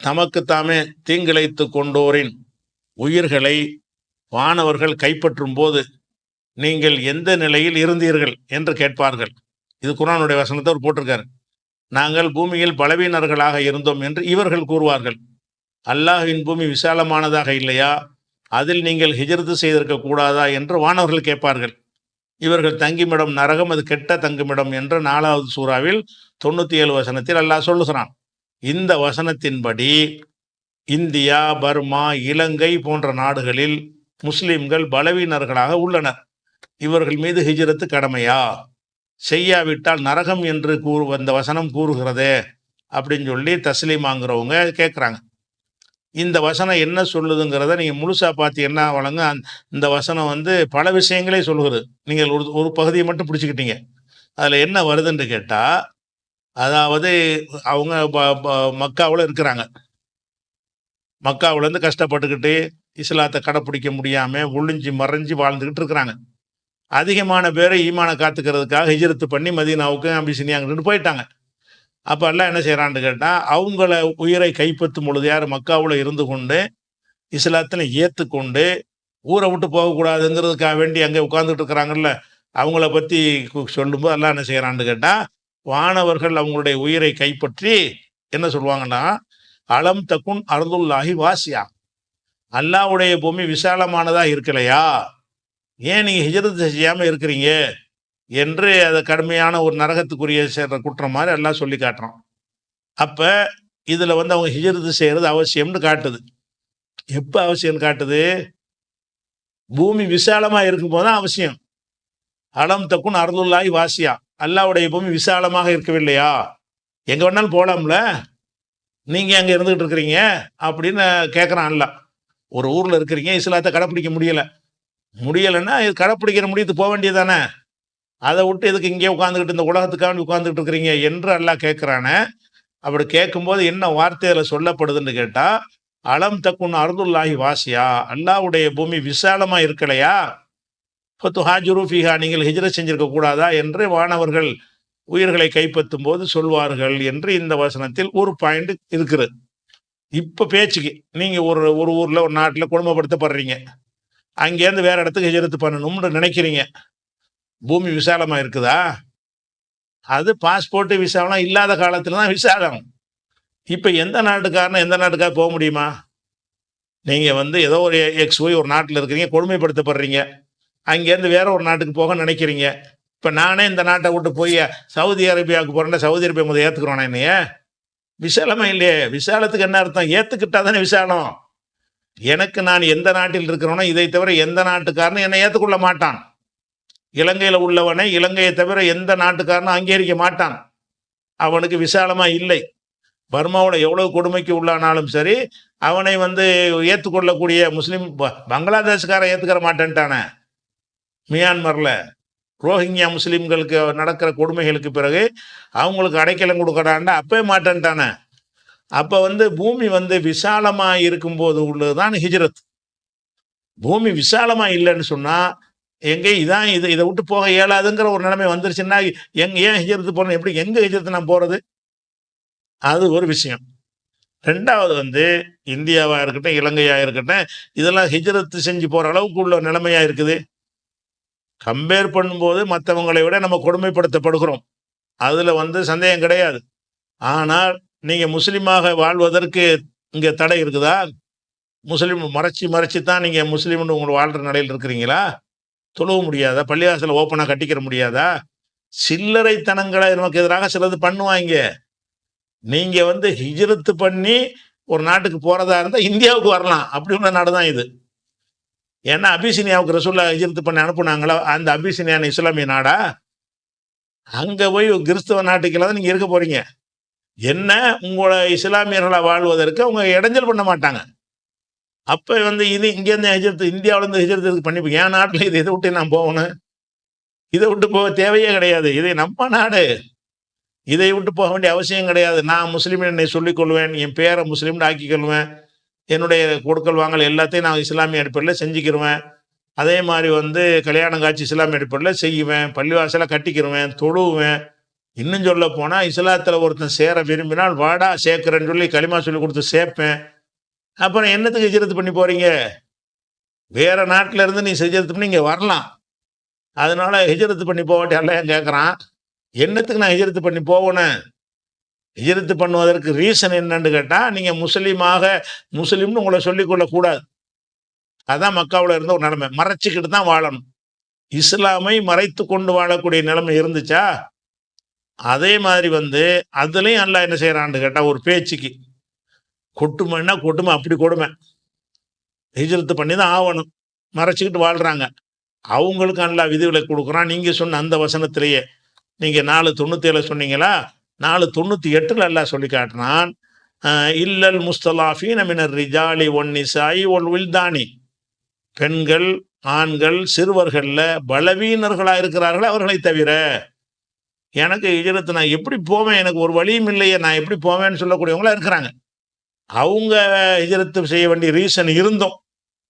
தமக்கு தாமே தீங்கிழைத்து கொண்டோரின் உயிர்களை வானவர்கள் கைப்பற்றும் போது நீங்கள் எந்த நிலையில் இருந்தீர்கள் என்று கேட்பார்கள். இது குரானுடைய வசனத்தை அவர் போட்டிருக்காரு. நாங்கள் பூமியில் பலவீனர்களாக இருந்தோம் என்று இவர்கள் கூறுவார்கள். அல்லாஹின் பூமி விசாலமானதாக இல்லையா? அதில் நீங்கள் ஹிஜ்ரத்து செய்திருக்க கூடாதா என்று வானவர்கள் கேட்பார்கள். இவர்கள் தங்குமிடம் நரகம் அது கெட்ட தங்குமிடம் என்று நாலாவது சூறாவில் தொண்ணூற்றி ஏழு வசனத்தில் அல்லாஹ் சொல்லுகிறான். இந்த வசனத்தின்படி இந்தியா பர்மா இலங்கை போன்ற நாடுகளில் முஸ்லிம்கள் பலவீனர்களாக உள்ளனர். இவர்கள் மீது ஹிஜ்ரத்து கடமையா? செய்யாவிட்டால் நரகம் என்று கூறு அந்த வசனம் கூறுகிறதே அப்படின்னு சொல்லி தஸ்லீமாங்கிறவங்க கேட்குறாங்க இந்த வசனம் என்ன சொல்லுதுங்கிறத நீங்கள் முழுசாக பார்த்து என்ன வழங்க அந்த- இந்த வசனம் வந்து பல விஷயங்களே சொல்லுகிறது நீங்கள் ஒரு ஒரு பகுதியை மட்டும் பிடிச்சிக்கிட்டீங்க. அதில் என்ன வருதுன்னு கேட்டால் அதாவது அவங்க மக்காவில் இருக்கிறாங்க. மக்காவுலேருந்து கஷ்டப்பட்டுக்கிட்டு இஸ்லாத்தை கடைப்பிடிக்க முடியாமல் ஒளிஞ்சு மறைஞ்சு வாழ்ந்துக்கிட்டு இருக்கிறாங்க. அதிகமான பேரை ஈமானை காத்துக்கிறதுக்காக ஹிஜரத்து பண்ணி மதீனாவுக்கு அபிசினியாங்கிட்டு போயிட்டாங்க. அப்போ எல்லாம் என்ன செய்கிறான்னு கேட்டால் அவங்கள உயிரை கைப்பற்றும் பொழுது யார் மக்காவில் இருந்து கொண்டு இஸ்லாத்தில் ஏற்றுக்கொண்டு ஊரை விட்டு போகக்கூடாதுங்கிறதுக்காக வேண்டி அங்கே உட்காந்துட்டு இருக்கிறாங்கல்ல அவங்கள பற்றி சொல்லும்போது எல்லாம் என்ன செய்கிறான்னு கேட்டால் வானவர்கள் அவங்களுடைய உயிரை கைப்பற்றி என்ன சொல்லுவாங்கன்னா அலம் தக்குன் அறந்துள்ளாகி வாசியா. அல்லாவுடைய பூமி விசாலமானதா இருக்கலையா? ஏன் நீங்க ஹிஜரத் செய்யாம இருக்கிறீங்க? என்று அதை கடுமையான ஒரு நரகத்துக்குரிய சேர்ற குற்றம் மாதிரி எல்லாம் சொல்லி காட்டுறான். அப்ப இதுல வந்து அவங்க ஹிஜரத்து செய்யறது அவசியம்னு காட்டுது. எப்ப அவசியம்னு காட்டுது? பூமி விசாலமா இருக்கும்போது தான் அவசியம். அலம் தக்குன் அர்துல்லாஹி வாசியா. அல்லாஹ்வுடைய பூமி விசாலமாக இருக்கவில்லையா? எங்க வேணாலும் போலாம்ல. நீங்க அங்க இருந்துகிட்டு இருக்கிறீங்க அப்படின்னு கேட்குறான் அல்ல ஒரு ஊர்ல இருக்கிறீங்க இஸ்லாத்தை கடைப்பிடிக்க முடியல. முடியலைன்னா இது கடைப்பிடிக்கிற முடியத்து போக வேண்டியதானே அதை விட்டு இதுக்கு இங்கே உட்காந்துக்கிட்டு இந்த உலகத்துக்காக உட்காந்துக்கிட்டு இருக்கிறீங்க என்று அல்லாஹ் கேட்குறானே அப்படி கேட்கும்போது என்ன வார்த்தையில் சொல்லப்படுதுன்னு கேட்டால் அலம் தக்குன்னு அருதுல்லாஹி வாசியா? அல்லாவுடைய பூமி விசாலமாக இருக்கலையா? இப்போ துஹாஜுரு ஃபிஹா நீங்கள் ஹிஜ்ரத் செஞ்சிருக்க கூடாதா என்று வானவர்கள் உயிர்களை கைப்பற்றும் போது சொல்வார்கள் என்று இந்த வசனத்தில் ஒரு பாயிண்ட் இருக்குது. இப்போ பேச்சுக்கு நீங்கள் ஒரு ஒரு ஊரில் ஒரு நாட்டில் குடும்பப்படுத்தப்படுறீங்க. அங்கேருந்து வேறு இடத்துக்கு ஹிஜரத்து பண்ணணும்னு நினைக்கிறீங்க. பூமி விசாலமாக இருக்குதா? அது பாஸ்போர்ட்டு விசாலாம் இல்லாத காலத்தில் தான் விசாலம். இப்போ எந்த நாட்டுக்காரனும் எந்த நாட்டுக்காக போக முடியுமா? நீங்கள் வந்து ஏதோ ஒரு எக்ஸ் ஒய் ஒரு நாட்டில் இருக்கிறீங்க கொடுமைப்படுத்தப்படுறீங்க. அங்கேருந்து வேற ஒரு நாட்டுக்கு போக நினைக்கிறீங்க. இப்போ நானே இந்த நாட்டை விட்டு போய் சவுதி அரேபியாவுக்கு போகிறேன்னா சவுதி அரேபியா முதல் ஏற்றுக்கிறோம் என்னைய? விசாலமே இல்லையே? விசாலத்துக்கு என்ன அர்த்தம்? ஏற்றுக்கிட்டா தானே விசாலம். எனக்கு நான் எந்த நாட்டில் இருக்கிறோனோ இதை தவிர எந்த நாட்டுக்காரனும் என்னை ஏற்றுக்கொள்ள மாட்டான். இலங்கையில் உள்ளவனை இலங்கையை தவிர எந்த நாட்டுக்காரனும் அங்கீகரிக்க மாட்டான். அவனுக்கு விசாலமாக இல்லை. பர்மாவோட எவ்வளோ கொடுமைக்கு உள்ளானாலும் சரி அவனை வந்து ஏற்றுக்கொள்ளக்கூடிய முஸ்லீம் ப- பங்களாதேஷ்காரன் ஏற்றுக்கிற மாட்டேன்ட்டானே. மியான்மரில் ரோஹிங்கியா முஸ்லீம்களுக்கு நடக்கிற கொடுமைகளுக்கு பிறகு அவங்களுக்கு அடைக்கலம் கொடுக்கறான்டா அப்போ மாட்டேன்ட்டானே. அப்போ வந்து பூமி வந்து விசாலமாக இருக்கும்போது உள்ளதுதான் ஹிஜ்ரத். பூமி விசாலமாக இல்லைன்னு சொன்னால் எங்கே இதான் இது இதை விட்டு போக இயலாதுங்கிற ஒரு நிலைமை வந்துருச்சுன்னா எங்கே ஏன் ஹிஜ்ரத்து போகணும் எப்படி எங்கே ஹிஜ்ரத்து நான் போகிறது அது ஒரு விஷயம். ரெண்டாவது வந்து இந்தியாவாக இருக்கட்டும் இலங்கையாக இருக்கட்டும் இதெல்லாம் ஹிஜ்ரத்து செஞ்சு போகிற அளவுக்கு உள்ள நிலைமையாக இருக்குது. கம்பேர் பண்ணும்போது மற்றவங்களை விட நம்ம கொடுமைப்படுத்தப்படுகிறோம். அதில் வந்து சந்தேகம் கிடையாது. ஆனால் நீங்கள் முஸ்லீமாக வாழ்வதற்கு இங்கே தடை இருக்குதா? முஸ்லீம் மறைச்சி மறைச்சி தான் நீங்கள் முஸ்லீம்னு உங்களை வாழ்கிற நிலையில் இருக்கிறீங்களா? தொழுவ முடியாதா? பள்ளிவாசலில் ஓப்பனாக கட்டிக்கிற முடியாதா? சில்லறைத்தனங்களை நமக்கு எதிராக சிலது பண்ணுவாங்க. நீங்கள் வந்து ஹிஜ்ரத்து பண்ணி ஒரு நாட்டுக்கு போகிறதா இருந்தால் இந்தியாவுக்கு வரலாம். அப்படி உள்ள நாடு தான் இது. ஏன்னா அபிசினியாவுக்கு ரசூல்லா ஹிஜ்ரத்து பண்ணி அனுப்புனாங்களோ அந்த அபிசினியான இஸ்லாமிய நாடா? அங்கே போய் கிறிஸ்தவ நாட்டுக்கெல்லாம் தான் நீங்கள் இருக்க போகிறீங்க என்ன உங்களை இஸ்லாமியர்களாக வாழ்வதற்கு அவங்க இடைஞ்சல் பண்ண மாட்டாங்க. அப்போ வந்து இது இங்கேருந்து ஹிஜரத்து இந்தியாவிலேருந்து ஹிஜரத்து பண்ணிப்போம் என் நாட்டில் இது இதை விட்டு நான் போகணும்? இதை விட்டு போக தேவையே கிடையாது. இது நம்ம நாடு. இதை விட்டு போக வேண்டிய அவசியம் கிடையாது. நான் முஸ்லீம் என்னை சொல்லிக்கொள்வேன் என் பேரை முஸ்லீம்னு ஆக்கிக்கொள்வேன் என்னுடைய கொடுக்கல் வாங்கல் எல்லாத்தையும் நான் இஸ்லாமிய அடிப்படையில் செஞ்சுக்கிருவேன். அதே மாதிரி வந்து கல்யாணம் காட்சி இஸ்லாமிய அடிப்படையில் செய்வேன். பள்ளிவாசலை கட்டிக்கிருவேன் தொழுவேன். இன்னும் சொல்ல போனால் இஸ்லாத்தில் ஒருத்தன் சேர விரும்பினால் வாடா சேர்க்குறேன்னு சொல்லி களிமா சொல்லி கொடுத்து சேர்ப்பேன். அப்புறம் என்னத்துக்கு ஹிஜ்ரத் பண்ணி போகிறீங்க வேறு நாட்டுல இருந்து நீ ஹிஜ்ரத் பண்ணி இங்கே வரலாம். அதனால ஹிஜரத்து பண்ணி போகட்டே எல்லாம் கேட்குறான் என்னத்துக்கு நான் ஹிஜரத்து பண்ணி போகணும்? ஹிஜரத்து பண்ணுவதற்கு ரீசன் என்னன்னு கேட்டால் நீங்கள் முஸ்லீமாக முஸ்லீம்னு உங்களை சொல்லிக்கொள்ளக்கூடாது அதான் மக்காவில் இருந்த ஒரு நிலைமை. மறைச்சிக்கிட்டு தான் வாழணும். இஸ்லாமை மறைத்து கொண்டு வாழக்கூடிய நிலைமை இருந்துச்சா? அதே மாதிரி வந்து அதுலேயும் அல்லா என்ன செய்கிறான்னு கேட்டால் ஒரு பேச்சுக்கு. கொட்டுமைன்னா கொட்டுமை? அப்படி கொடுமை. ஹிஜரத்து பண்ணி தான் ஆகணும் மறைச்சிக்கிட்டு வாழ்கிறாங்க அவங்களுக்கு நல்லா விதிகளை கொடுக்குறான். நீங்கள் சொன்ன அந்த வசனத்திலேயே. நீங்கள் நாலு தொண்ணூற்றி ஏழு சொன்னீங்களா? நாலு தொண்ணூற்றி எட்டுல எல்லாம் சொல்லி காட்டினான் இல்லல் முஸ்தலாஃபீன மினர் ரிஜாலி ஒன்னிசாயி ஒன் வில்தானி. பெண்கள் ஆண்கள் சிறுவர்களில் பலவீனர்களாக இருக்கிறார்களே அவர்களை தவிர எனக்கு இஜரத்து நான் எப்படி போவேன் எனக்கு ஒரு வழியும் இல்லையே நான் எப்படி போவேன்னு சொல்லக்கூடியவங்களாம் இருக்கிறாங்க. அவங்க ஹிஜ்ரத்து செய்ய வேண்டிய ரீசன் இருந்தும்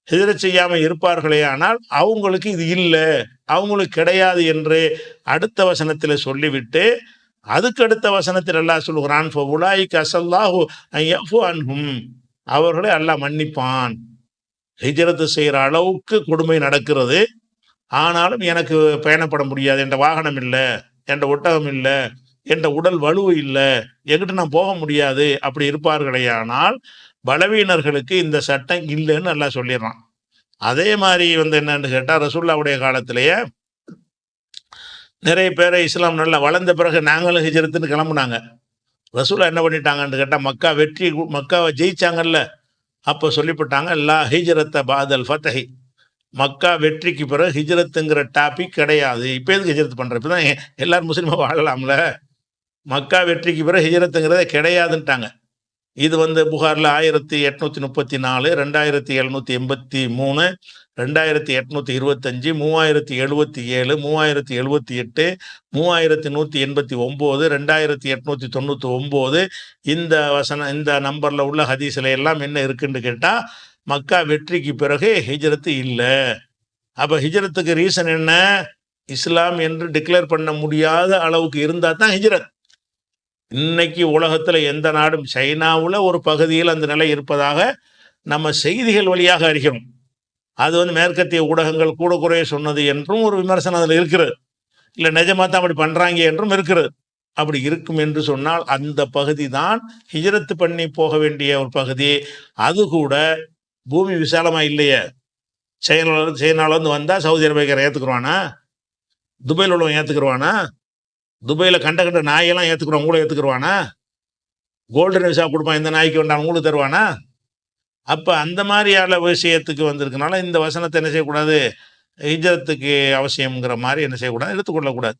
ஹிஜ்ரத் செய்யாமல் இருப்பார்களே ஆனால் அவங்களுக்கு இது இல்லை அவங்களுக்கு கிடையாது என்று அடுத்த வசனத்தில் சொல்லிவிட்டு அதுக்கு அடுத்த வசனத்தில் அல்லாஹ் சொல்லுகிறான் உலாய் கசல்லாஹு அன்ஹும். அவர்களை அல்லாஹ் மன்னிப்பான். ஹிஜரத்து செய்கிற அளவுக்கு கொடுமை நடக்கிறது. ஆனாலும் எனக்கு பயணப்பட முடியாது என்ற வாகனம் இல்லை என்ற ஒட்டகம் இல்லை என்ற உடல் வலுவு இல்லை எங்கிட்ட நான் போக முடியாது அப்படி இருப்பார்களேயானால் பலவீனர்களுக்கு இந்த சட்டம் இல்லைன்னு நல்லா சொல்லிடுறான். அதே மாதிரி வந்து என்னன்னு கேட்டால் ரசூல்லாவுடைய காலத்திலேயே நிறைய பேரை இஸ்லாம் நல்லா வளர்ந்த பிறகு நாங்களும் ஹிஜரத்துன்னு கிளம்புனாங்க. ரசூலா என்ன பண்ணிட்டாங்கன்னு கேட்டால் மக்கா வெற்றி மக்காவை ஜெயிச்சாங்கல்ல. அப்போ சொல்லிவிட்டாங்க லா ஹிஜரத்தை பாதல் ஃபத்தஹி மக்கா வெற்றிக்கு பிறகு ஹிஜரத்துங்கிற டாபிக் கிடையாது. இப்போ எதுக்கு ஹிஜ்ரத் பண்ணுற இப்போ தான் எல்லோரும் முஸ்லீமாக வாழலாம்ல. மக்கா வெற்றிக்கு பிறகு ஹிஜரத்துங்கிறத கிடையாதுன்ட்டாங்க. இது வந்து புகாரில் ஆயிரத்தி எட்நூத்தி முப்பத்தி நாலு ரெண்டாயிரத்தி எழுநூத்தி எண்பத்தி மூணு ரெண்டாயிரத்தி எட்நூத்தி இருபத்தஞ்சு மூவாயிரத்தி எழுபத்தி ஏழு மூவாயிரத்தி எழுபத்தி எட்டு மூவாயிரத்தி நூற்றி எண்பத்தி ஒம்பது ரெண்டாயிரத்தி எட்நூத்தி தொண்ணூற்றி ஒம்பது. இந்த வசனம் இந்த நம்பரில் உள்ள ஹதீஸில் எல்லாம் என்ன இருக்குன்னு கேட்டால் மக்கா வெற்றிக்கு பிறகு ஹிஜரத்து இல்லை. அப்போ ஹிஜரத்துக்கு ரீசன் என்ன? இஸ்லாம் என்று டிக்ளேர் பண்ண முடியாத அளவுக்கு இருந்தால் தான் ஹிஜரத். இன்னைக்கு உலகத்தில் எந்த நாடும் சைனாவில் ஒரு பகுதியில் அந்த நிலை இருப்பதாக நம்ம செய்திகள் வழியாக அறிகிறோம். அது வந்து மேற்கத்திய ஊடகங்கள் கூட குறைய சொன்னது என்றும் ஒரு விமர்சனம் அதில் இருக்கிறது. இல்லை நிஜமாக தான் அப்படி பண்ணுறாங்க என்றும் இருக்கிறது. அப்படி இருக்கும் என்று சொன்னால் அந்த பகுதி தான் ஹிஜரத்து பண்ணி போக வேண்டிய ஒரு பகுதி. அது கூட பூமி விசாலமாக இல்லையே. சைனால சைனாவிலேருந்து வந்தால் சவுதி அரேபியக்காரன் ஏற்றுக்குருவானா துபாயில் உள்ளவன் ஏற்றுக்குருவானா துபாயில் கண்ட கண்ட நாயெல்லாம் ஏற்றுக்குறோம் உங்களும் ஏற்றுக்குருவானா கோல்டன் விசா கொடுப்பான் இந்த நாய்க்கு வேண்டாம் உங்களுக்கு தருவானா? அப்போ அந்த மாதிரியான விஷயத்துக்கு வந்திருக்கனால இந்த வசனத்தை என்ன செய்யக்கூடாது? ஹிஜரத்துக்கு அவசியம்ங்கிற மாதிரி என்ன செய்யக்கூடாது? எடுத்துக்கொள்ளக்கூடாது.